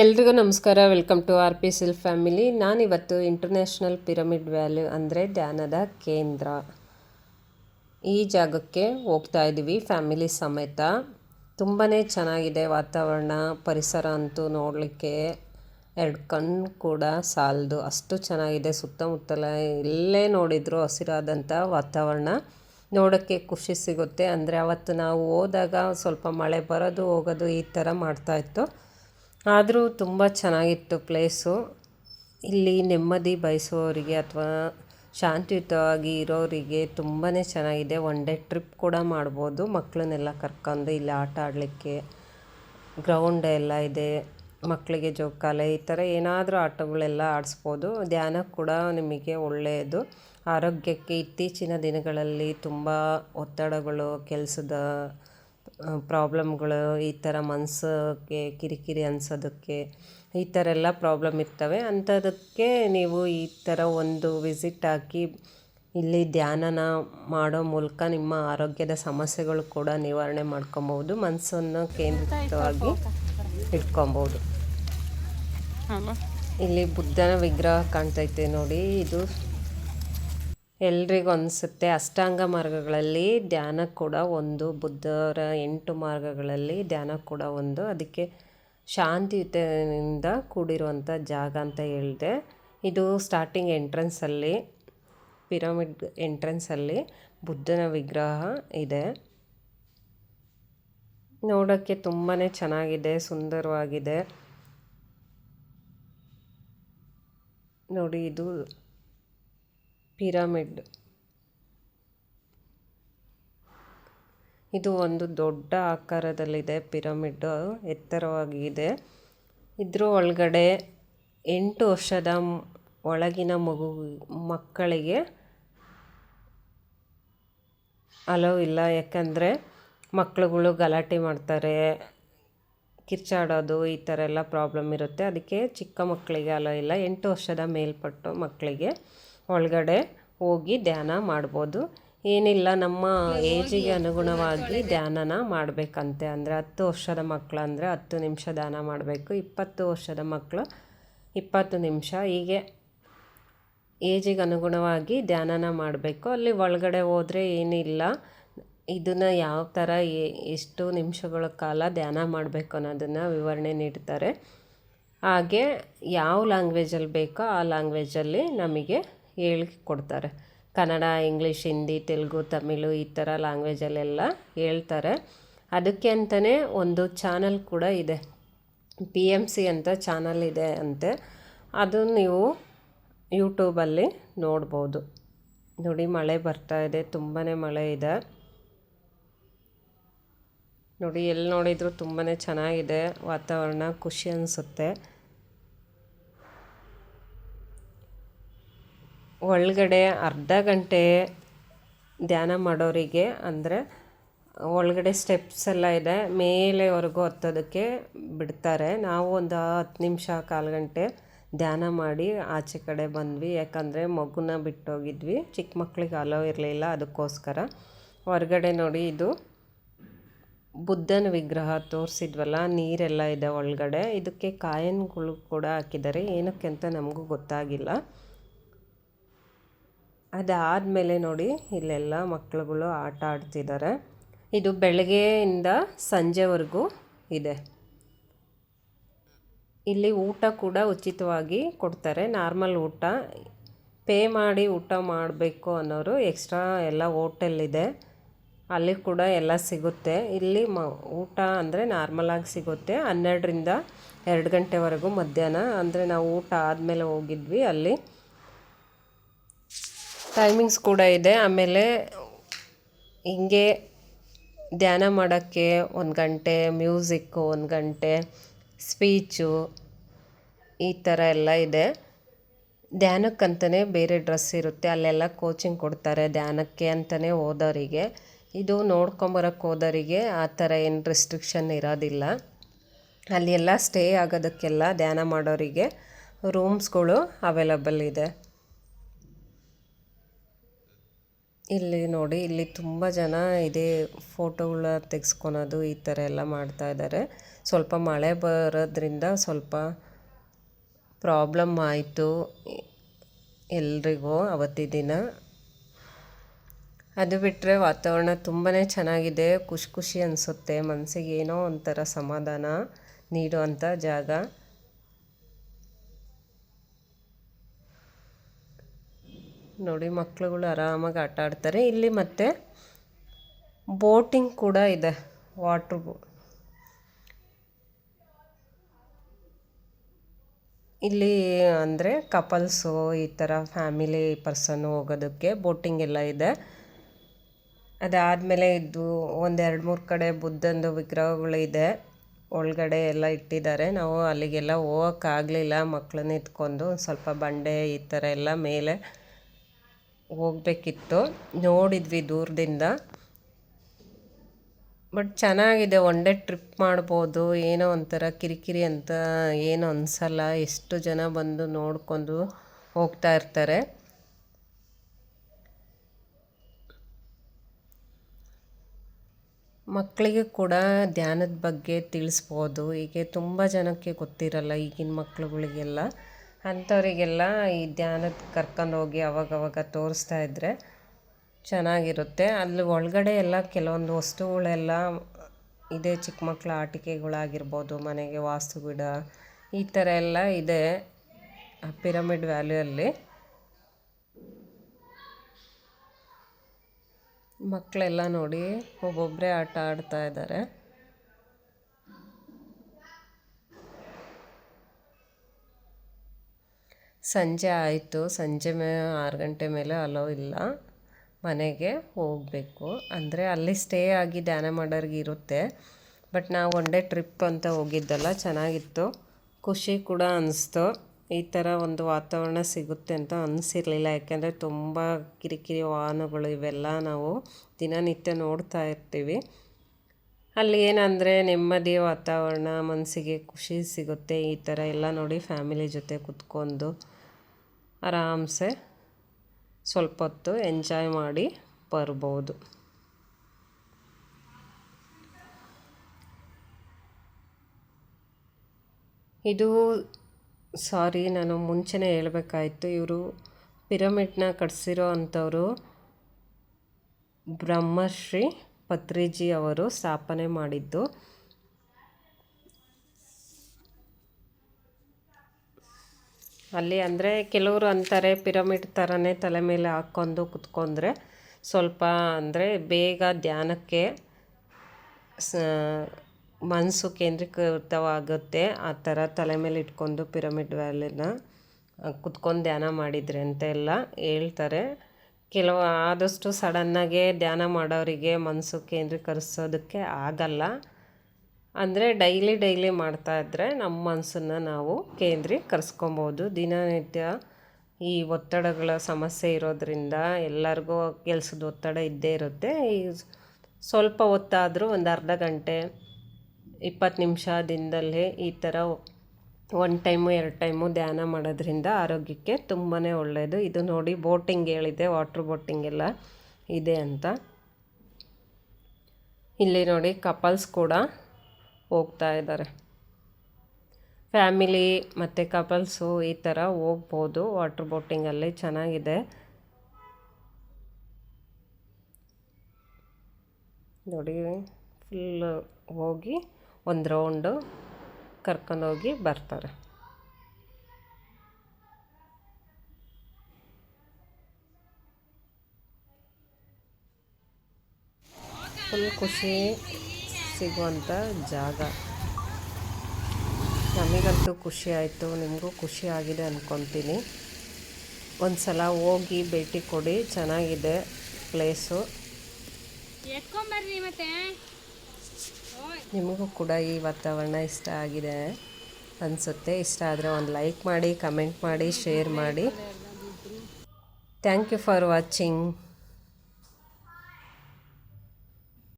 ಎಲ್ರಿಗೂ ನಮಸ್ಕಾರ. Welcome to R P ಸಿಲ್ ಫ್ಯಾಮಿಲಿ ನಾನಿವತ್ತು ಇಂಟರ್ನ್ಯಾಷನಲ್ ಪಿರಮಿಡ್ ವ್ಯಾಲ್ಯೂ ಅಂದರೆ ಧ್ಯಾನದ ಕೇಂದ್ರ. ಈ ಜಾಗಕ್ಕೆ ಹೋಗ್ತಾ ಇದ್ದೀವಿ ಫ್ಯಾಮಿಲಿ ಸಮೇತ. ತುಂಬಾ ಚೆನ್ನಾಗಿದೆ ವಾತಾವರಣ, ಪರಿಸರ ಅಂತೂ ನೋಡಲಿಕ್ಕೆ ಎರಡು ಕಣ್ಣು ಕೂಡ ಸಾಲದು. ಅಷ್ಟು ಚೆನ್ನಾಗಿದೆ, ಸುತ್ತಮುತ್ತಲ ಎಲ್ಲೇ ನೋಡಿದರೂ ಹಸಿರಾದಂಥ ವಾತಾವರಣ. ನೋಡೋಕ್ಕೆ ಖುಷಿ ಸಿಗುತ್ತೆ. ಅಂದರೆ ಅವತ್ತು ನಾವು ಹೋದಾಗ ಸ್ವಲ್ಪ ಮಳೆ ಬರೋದು ಹೋಗೋದು ಈ ಥರ ಮಾಡ್ತಾಯಿತ್ತು ಆದರೂ ತುಂಬ ಚೆನ್ನಾಗಿತ್ತು ಪ್ಲೇಸು. ಇಲ್ಲಿ ನೆಮ್ಮದಿ ಬಯಸುವವರಿಗೆ ಅಥವಾ ಶಾಂತಿಯುತವಾಗಿ ಇರೋರಿಗೆ ತುಂಬಾ ಚೆನ್ನಾಗಿದೆ. ಒನ್ ಡೇ ಟ್ರಿಪ್ ಕೂಡ ಮಾಡ್ಬೋದು. ಮಕ್ಕಳನ್ನೆಲ್ಲ ಕರ್ಕೊಂಡು ಇಲ್ಲಿ ಆಟ ಆಡಲಿಕ್ಕೆ ಗ್ರೌಂಡ್ ಎಲ್ಲ ಇದೆ. ಮಕ್ಕಳಿಗೆ ಜೋಕಾಲೆ ಈ ಥರ ಏನಾದರೂ ಆಟಗಳೆಲ್ಲ ಆಡಿಸ್ಬೋದು. ಧ್ಯಾನ ಕೂಡ ನಿಮಗೆ ಒಳ್ಳೆಯದು. ಆರೋಗ್ಯಕ್ಕೆ ಇತ್ತೀಚಿನ ದಿನಗಳಲ್ಲಿ ತುಂಬ ಒತ್ತಡಗಳು, ಕೆಲಸದ ಪ್ರಾಬ್ಲಮ್ಗಳು ಈ ಥರ ಮನಸ್ಸಿಗೆ ಕಿರಿಕಿರಿ ಅನ್ಸೋದಕ್ಕೆ ಈ ಥರ ಎಲ್ಲ ಪ್ರಾಬ್ಲಮ್ ಇರ್ತವೆ. ಅಂಥದಕ್ಕೆ ನೀವು ಈ ಥರ ಒಂದು ವಿಸಿಟ್ ಹಾಕಿ ಇಲ್ಲಿ ಧ್ಯಾನನ ಮಾಡೋ ಮೂಲಕ ನಿಮ್ಮ ಆರೋಗ್ಯದ ಸಮಸ್ಯೆಗಳು ಕೂಡ ನಿವಾರಣೆ ಮಾಡ್ಕೊಬೋದು ಮನಸ್ಸನ್ನು ಕೇಂದ್ರಿತವಾಗಿ ಇಟ್ಕೊಬೋದು ಇಲ್ಲಿ ಬುದ್ಧನ ವಿಗ್ರಹ ಕಾಣ್ತೈತೆ ನೋಡಿ. ಇದು ಎಲ್ರಿಗೂ ಅನಿಸುತ್ತೆ ಅಷ್ಟಾಂಗ ಮಾರ್ಗಗಳಲ್ಲಿ ಧ್ಯಾನ ಕೂಡ ಒಂದು. ಬುದ್ಧರ ಎಂಟು ಮಾರ್ಗಗಳಲ್ಲಿ ಧ್ಯಾನ ಕೂಡ ಒಂದು. ಅದಕ್ಕೆ ಶಾಂತಿಯುತದಿಂದ ಕೂಡಿರುವಂಥ ಜಾಗ ಅಂತ ಹೇಳಿದೆ. ಇದು ಸ್ಟಾರ್ಟಿಂಗ್ ಎಂಟ್ರೆನ್ಸಲ್ಲಿ ಪಿರಮಿಡ್ ಎಂಟ್ರೆನ್ಸಲ್ಲಿ ಬುದ್ಧನ ವಿಗ್ರಹ ಇದೆ. ನೋಡೋಕ್ಕೆ ತುಂಬಾ ಚೆನ್ನಾಗಿದೆ, ಸುಂದರವಾಗಿದೆ. ನೋಡಿ ಇದು ಪಿರಮಿಡ್. ಇದು ಒಂದು ದೊಡ್ಡ ಆಕಾರದಲ್ಲಿದೆ, ಪಿರಮಿಡ್ ಎತ್ತರವಾಗಿದೆ ಇದ್ರ ಒಳಗಡೆ ಎಂಟು ವರ್ಷದ ಒಳಗಿನ ಮಗು, ಮಕ್ಕಳಿಗೆ ಅಲೋ ಇಲ್ಲ, ಯಾಕಂದರೆ ಮಕ್ಕಳುಗಳು ಗಲಾಟೆ ಮಾಡ್ತಾರೆ, ಕಿರ್ಚಾಡೋದು, ಈ ಥರ ಎಲ್ಲ ಪ್ರಾಬ್ಲಮ್ ಇರುತ್ತೆ. ಅದಕ್ಕೆ ಚಿಕ್ಕ ಮಕ್ಕಳಿಗೆ ಅಲೋ ಇಲ್ಲ, ಎಂಟು ವರ್ಷದ ಮೇಲ್ಪಟ್ಟು ಮಕ್ಕಳಿಗೆ ಒಳಗಡೆ ಹೋಗಿ ಧ್ಯಾನ ಮಾಡ್ಬೋದು. ಏನಿಲ್ಲ, ನಮ್ಮ ಏಜಿಗೆ ಅನುಗುಣವಾಗಿ ಧ್ಯಾನನ ಮಾಡಬೇಕಂತೆ. ಅಂದರೆ ಹತ್ತು ವರ್ಷದ ಮಕ್ಕಳು ಅಂದರೆ ಹತ್ತು ನಿಮಿಷ ಧ್ಯಾನ ಮಾಡಬೇಕು. ಇಪ್ಪತ್ತು ವರ್ಷದ ಮಕ್ಕಳು ಇಪ್ಪತ್ತು ನಿಮಿಷ. ಹೀಗೆ ಏಜಿಗೆ ಅನುಗುಣವಾಗಿ ಧ್ಯಾನನ ಮಾಡಬೇಕು. ಅಲ್ಲಿ ಒಳಗಡೆ ಹೋದರೆ ಏನಿಲ್ಲ. ಇದನ್ನು ಯಾವ ಥರ ಎಷ್ಟು ನಿಮಿಷಗಳ ಕಾಲ ಧ್ಯಾನ ಮಾಡಬೇಕು ಅನ್ನೋದನ್ನು ವಿವರಣೆ ನೀಡ್ತಾರೆ. ಹಾಗೆ ಯಾವ ಲ್ಯಾಂಗ್ವೇಜಲ್ಲಿ ಬೇಕೋ ಆ ಲ್ಯಾಂಗ್ವೇಜಲ್ಲಿ ನಮಗೆ ಕೊಡ್ತಾರೆ. ಕನ್ನಡ, ಇಂಗ್ಲೀಷ್, ಹಿಂದಿ, ತೆಲುಗು, ತಮಿಳು ಈ ಥರ ಲ್ಯಾಂಗ್ವೇಜಲ್ಲೆಲ್ಲ ಹೇಳ್ತಾರೆ. ಅದಕ್ಕೆ ಅಂತಲೇ ಒಂದು ಚಾನಲ್ ಕೂಡ ಇದೆ. ಪಿ ಎಂ ಸಿ ಅಂತ ಚಾನಲ್ ಇದೆ ಅಂತೆ. ಅದು ನೀವು ಯೂಟ್ಯೂಬಲ್ಲಿ ನೋಡ್ಬೋದು. ನೋಡಿ, ಮಳೆ ಬರ್ತಾ ಇದೆ. ತುಂಬಾ ಮಳೆ ಇದೆ. ನೋಡಿ ಎಲ್ಲಿ ನೋಡಿದರೂ ತುಂಬಾ ಚೆನ್ನಾಗಿದೆ ವಾತಾವರಣ, ಖುಷಿ ಅನಿಸುತ್ತೆ. ಒಳಗಡೆ ಅರ್ಧ ಗಂಟೆ ಧ್ಯಾನ ಮಾಡೋರಿಗೆ ಅಂದರೆ ಒಳಗಡೆ ಸ್ಟೆಪ್ಸ್ ಎಲ್ಲ ಇದೆ. ಮೇಲೆವರೆಗೂ ಹತ್ತೋದಕ್ಕೆ ಬಿಡ್ತಾರೆ. ನಾವು ಒಂದು ಹತ್ತು ನಿಮಿಷ, ಕಾಲು ಗಂಟೆ ಧ್ಯಾನ ಮಾಡಿ ಆಚೆ ಕಡೆ ಬಂದ್ವಿ. ಯಾಕಂದರೆ ಮಗುನ ಬಿಟ್ಟೋಗಿದ್ವಿ. ಚಿಕ್ಕ ಮಕ್ಕಳಿಗೆ ಅಲೋ ಇರಲಿಲ್ಲ ಅದಕ್ಕೋಸ್ಕರ. ಹೊರಗಡೆ ನೋಡಿ ಇದು ಬುದ್ಧನ ವಿಗ್ರಹ ತೋರಿಸಿದ್ವಲ್ಲ, ನೀರೆಲ್ಲ ಇದೆ ಒಳಗಡೆ. ಇದಕ್ಕೆ ಕಾಯನ್ಗಳು ಕೂಡ ಹಾಕಿದ್ದಾರೆ. ಏನಕ್ಕೆ ಅಂತ ನಮಗೂ ಗೊತ್ತಾಗಿಲ್ಲ. ಅದಾದಮೇಲೆ ನೋಡಿ ಇಲ್ಲೆಲ್ಲ ಮಕ್ಕಳುಗಳು ಆಟ ಆಡ್ತಿದ್ದಾರೆ ಇದು ಬೆಳಗ್ಗೆಯಿಂದ ಸಂಜೆವರೆಗೂ ಇದೆ. ಇಲ್ಲಿ ಊಟ ಕೂಡ ಉಚಿತವಾಗಿ ಕೊಡ್ತಾರೆ. ನಾರ್ಮಲ್ ಊಟ. ಪೇ ಮಾಡಿ ಊಟ ಮಾಡಬೇಕು ಅನ್ನೋರು ಎಕ್ಸ್ಟ್ರಾ ಎಲ್ಲ ಹೋಟೆಲ್ ಇದೆ ಅಲ್ಲಿ ಕೂಡ ಎಲ್ಲ ಸಿಗುತ್ತೆ. ಇಲ್ಲಿ ಮ, ಊಟ ಅಂದರೆ ನಾರ್ಮಲಾಗಿ ಸಿಗುತ್ತೆ. ಹನ್ನೆರಡರಿಂದ ಎರಡು ಗಂಟೆವರೆಗೂ ಮಧ್ಯಾಹ್ನ. ಅಂದರೆ ನಾವು ಊಟ ಆದಮೇಲೆ ಹೋಗಿದ್ವಿ. ಅಲ್ಲಿ ಟೈಮಿಂಗ್ಸ್ ಕೂಡ ಇದೆ. ಆಮೇಲೆ ಹಿಂಗೆ ಧ್ಯಾನ ಮಾಡೋಕ್ಕೆ ಒಂದು ಗಂಟೆ ಮ್ಯೂಸಿಕ್ಕು ಒಂದು ಗಂಟೆ ಸ್ಪೀಚು ಈ ಥರ ಎಲ್ಲ ಇದೆ. ಧ್ಯಾನಕ್ಕಂತಲೇ ಬೇರೆ ಡ್ರೆಸ್ ಇರುತ್ತೆ. ಅಲ್ಲೆಲ್ಲ ಕೋಚಿಂಗ್ ಕೊಡ್ತಾರೆ ಧ್ಯಾನಕ್ಕೆ ಅಂತಲೇ ಓದೋರಿಗೆ ಇದು ನೋಡ್ಕೊಂಬರೋಕ್ಕೆ ಹೋದವರಿಗೆ ಆ ಥರ ಏನು ರೆಸ್ಟ್ರಿಕ್ಷನ್ ಇರೋದಿಲ್ಲ. ಅಲ್ಲಿ ಎಲ್ಲ ಸ್ಟೇ ಆಗೋದಕ್ಕೆಲ್ಲ ಧ್ಯಾನ ಮಾಡೋರಿಗೆ ರೂಮ್ಸ್ಗಳು ಅವೈಲಬಲ್ ಇದೆ. ಇಲ್ಲಿ ನೋಡಿ, ಇಲ್ಲಿ ತುಂಬ ಜನ ಇದೇ ಫೋಟೋಗಳ ತೆಗೆಸ್ಕೊಳೋದು ಈ ಥರ ಎಲ್ಲ ಮಾಡ್ತಾ ಇದ್ದಾರೆ ಸ್ವಲ್ಪ ಮಳೆ ಬರೋದ್ರಿಂದ ಸ್ವಲ್ಪ ಪ್ರಾಬ್ಲಮ್ ಆಯಿತು ಎಲ್ರಿಗೂ ಅವತ್ತಿ ದಿನ. ಅದು ಬಿಟ್ಟರೆ ವಾತಾವರಣ ತುಂಬಾ ಚೆನ್ನಾಗಿದೆ. ಖುಷಿ ಖುಷಿ ಅನಿಸುತ್ತೆ. ಮನಸ್ಸಿಗೆ ಏನೋ ಒಂಥರ ಸಮಾಧಾನ ನೀಡುವಂಥ ಜಾಗ. ನೋಡಿ ಮಕ್ಕಳುಗಳು ಆರಾಮಾಗಿ ಆಟ ಆಡ್ತಾರೆ. ಇಲ್ಲಿ ಮತ್ತೆ ಬೋಟಿಂಗ್ ಕೂಡ ಇದೆ, ವಾಟ್ರ್ ಇಲ್ಲಿ ಅಂದರೆ ಕಪಲ್ಸು, ಈ ಥರ ಫ್ಯಾಮಿಲಿ ಪರ್ಸನ್ ಹೋಗೋದಕ್ಕೆ ಬೋಟಿಂಗ್ ಎಲ್ಲ ಇದೆ. ಅದಾದಮೇಲೆ ಇದು ಒಂದೆರಡು ಮೂರು ಕಡೆ ಬುದ್ಧಂದು ವಿಗ್ರಹಗಳಿದೆ ಒಳಗಡೆ ಎಲ್ಲ ಇಟ್ಟಿದ್ದಾರೆ. ನಾವು ಅಲ್ಲಿಗೆಲ್ಲ ಹೋಗೋಕ್ಕಾಗಲಿಲ್ಲ ಮಕ್ಕಳನ್ನ ಎತ್ಕೊಂಡು ಸ್ವಲ್ಪ ಬಂಡೆ ಈ ಥರ ಎಲ್ಲ ಮೇಲೆ ಹೋಗ್ಬೇಕಿತ್ತು. ನೋಡಿದ್ವಿ ದೂರದಿಂದ. ಬಟ್ ಚೆನ್ನಾಗಿದೆ, ಒನ್ ಡೇ ಟ್ರಿಪ್ ಮಾಡ್ಬೋದು, ಏನೋ ಒಂಥರ ಕಿರಿಕಿರಿ ಅಂತ ಏನು ಅನಿಸಲ್ಲ. ಎಷ್ಟು ಜನ ಬಂದು ನೋಡ್ಕೊಂಡು ಹೋಗ್ತಾ ಇರ್ತಾರೆ. ಮಕ್ಕಳಿಗೆ ಕೂಡ ಧ್ಯಾನದ ಬಗ್ಗೆ ತಿಳಿಸ್ಬೋದು. ಹೀಗೆ ತುಂಬ ಜನಕ್ಕೆ ಗೊತ್ತಿರಲ್ಲ ಈಗಿನ ಮಕ್ಳುಗಳಿಗೆಲ್ಲ. ಅಂಥವರಿಗೆಲ್ಲ ಈ ಧ್ಯಾನದ ಕರ್ಕೊಂಡೋಗಿ ಅವಾಗವಾಗ ತೋರಿಸ್ತಾ ಇದ್ದರೆ ಚೆನ್ನಾಗಿರುತ್ತೆ. ಅಲ್ಲಿ ಒಳಗಡೆ ಎಲ್ಲ ಕೆಲವೊಂದು ವಸ್ತುಗಳೆಲ್ಲ ಇದೆ. ಚಿಕ್ಕ ಮಕ್ಕಳ ಆಟಿಕೆಗಳಾಗಿರ್ಬೋದು, ಮನೆಗೆ ವಾಸ್ತು ಗಿಡ ಈ ಥರ ಎಲ್ಲ ಇದೆ ಪಿರಮಿಡ್ ವ್ಯಾಲಿಯಲ್ಲಿ. ಮಕ್ಕಳೆಲ್ಲ ನೋಡಿ ಒಬ್ಬೊಬ್ಬರೇ ಆಟ ಆಡ್ತಾ ಇದ್ದಾರೆ. ಸಂಜೆ ಆಯಿತು. ಸಂಜೆ ಮೇ, ಆರು ಗಂಟೆ ಮೇಲೆ ಅಲೋ ಇಲ್ಲ. ಮನೆಗೆ ಹೋಗಬೇಕು. ಅಂದರೆ ಅಲ್ಲಿ ಸ್ಟೇ ಆಗಿ ಧ್ಯಾನ ಮಾಡೋರಿಗೆ ಇರುತ್ತೆ. ಬಟ್ ನಾವು ಒನ್ ಡೇ ಟ್ರಿಪ್ ಅಂತ ಹೋಗಿದ್ದಲ್ಲ, ಚೆನ್ನಾಗಿತ್ತು. ಖುಷಿ ಕೂಡ ಅನ್ನಿಸ್ತು ಈ ಥರ ಒಂದು ವಾತಾವರಣ ಸಿಗುತ್ತೆ ಅಂತ ಅನಿಸಿರಲಿಲ್ಲ. ಯಾಕೆಂದರೆ ತುಂಬ ಕಿರಿಕಿರಿ ವಾಹನಗಳು ಇವೆಲ್ಲ ನಾವು ದಿನನಿತ್ಯ ನೋಡ್ತಾ ಇರ್ತೀವಿ. ಅಲ್ಲಿ ಏನಂದರೆ ನೆಮ್ಮದಿ ವಾತಾವರಣ ಮನಸ್ಸಿಗೆ ಖುಷಿ ಸಿಗುತ್ತೆ. ಈ ಥರ ಎಲ್ಲ ನೋಡಿ ಫ್ಯಾಮಿಲಿ ಜೊತೆ ಕುತ್ಕೊಂಡು ಆರಾಮ್ಸೆ ಸ್ವಲ್ಪ ಹೊತ್ತು ಎಂಜಾಯ್ ಮಾಡಿ ಬರ್ಬೋದು. ಇದು ಸಾರಿ ನಾನು ಮುಂಚೆನೇ ಹೇಳಬೇಕಾಯಿತು, ಇವರು ಪಿರಮಿಡ್ನ ಕಟ್ಸಿರೋ ಅಂಥವರು ಬ್ರಹ್ಮಶ್ರೀ ಪತ್ರಿಜಿ ಅವರು ಸ್ಥಾಪನೆ ಮಾಡಿದ್ದು. ಅಲ್ಲಿ ಅಂದರೆ ಕೆಲವರು ಅಂತಾರೆ ಪಿರಮಿಡ್ ಥರನೇ ತಲೆ ಮೇಲೆ ಹಾಕ್ಕೊಂಡು ಕುತ್ಕೊಂಡ್ರೆ ಸ್ವಲ್ಪ ಅಂದರೆ ಬೇಗ ಧ್ಯಾನಕ್ಕೆ ಮನಸ್ಸು ಕೇಂದ್ರೀಕೃತವಾಗುತ್ತೆ. ಆ ಥರ ತಲೆ ಮೇಲೆ ಇಟ್ಕೊಂಡು ಪಿರಮಿಡ್ ವ್ಯಾಲಿನ ಕುತ್ಕೊಂಡು ಧ್ಯಾನ ಮಾಡಿದರೆ ಅಂತ ಎಲ್ಲ ಹೇಳ್ತಾರೆ. ಕೆಲವು ಆದಷ್ಟು ಸಡನ್ನಾಗೆ ಧ್ಯಾನ ಮಾಡೋರಿಗೆ ಮನಸ್ಸು ಕೇಂದ್ರೀಕರಿಸೋದಕ್ಕೆ ಆಗಲ್ಲ. ಅಂದರೆ ಡೈಲಿ ಡೈಲಿ ಮಾಡ್ತಾ ಇದ್ದರೆ ನಮ್ಮ ಮನಸ್ಸನ್ನು ನಾವು ಕೇಂದ್ರೀಕರಿಸ್ಕೊಬೋದು. ದಿನನಿತ್ಯ ಈ ಒತ್ತಡಗಳ ಸಮಸ್ಯೆ ಇರೋದರಿಂದ ಎಲ್ಲರಿಗೂ ಕೆಲಸದ ಒತ್ತಡ ಇದ್ದೇ ಇರುತ್ತೆ. ಈ ಸ್ವಲ್ಪ ಹೊತ್ತಾದರೂ ಒಂದು ಅರ್ಧ ಗಂಟೆ, ಇಪ್ಪತ್ತು ನಿಮಿಷ ದಿನದಲ್ಲಿ ಈ ಥರ ಒನ್ ಟೈಮು ಎರಡು ಟೈಮು ಧ್ಯಾನ ಮಾಡೋದ್ರಿಂದ ಆರೋಗ್ಯಕ್ಕೆ ತುಂಬಾ ಒಳ್ಳೆಯದು ಇದು ನೋಡಿ ಬೋಟಿಂಗ್ ಹೇಳಿದೆ ವಾಟ್ರ್ ಬೋಟಿಂಗ್ ಎಲ್ಲ ಇದೆ ಅಂತ. ಇಲ್ಲಿ ನೋಡಿ ಕಪಲ್ಸ್ ಕೂಡ ಹೋಗ್ತಾ ಇದ್ದಾರೆ. ಫ್ಯಾಮಿಲಿ ಮತ್ತು ಕಪಲ್ಸು ಈ ಥರ ಹೋಗ್ಬೋದು. ವಾಟ್ರ್ ಬೋಟಿಂಗಲ್ಲಿ ಚೆನ್ನಾಗಿದೆ. ನೋಡಿ ಫುಲ್ ಹೋಗಿ ಒಂದು ರೌಂಡು ಕರ್ಕೊಂಡೋಗಿ ಬರ್ತಾರೆ. ಫುಲ್ ಖುಷಿ ಸಿಗುವಂಥ ಜಾಗ. ನಮಗಂತೂ ಖುಷಿ ಆಯಿತು, ನಿಮಗೂ ಖುಷಿ ಆಗಿದೆ ಅಂದ್ಕೊತೀನಿ ಒಂದು ಸಲ ಹೋಗಿ ಭೇಟಿ ಕೊಡಿ, ಚೆನ್ನಾಗಿದೆ ಪ್ಲೇಸು. ನಿಮಗೂ ಕೂಡ ಈ ವಾತಾವರಣ ಇಷ್ಟ ಆಗಿದೆ ಅನಿಸುತ್ತೆ. ಇಷ್ಟ ಆದರೆ ಒಂದು ಲೈಕ್ ಮಾಡಿ ಕಮೆಂಟ್ ಮಾಡಿ ಶೇರ್ ಮಾಡಿ. Thank you for watching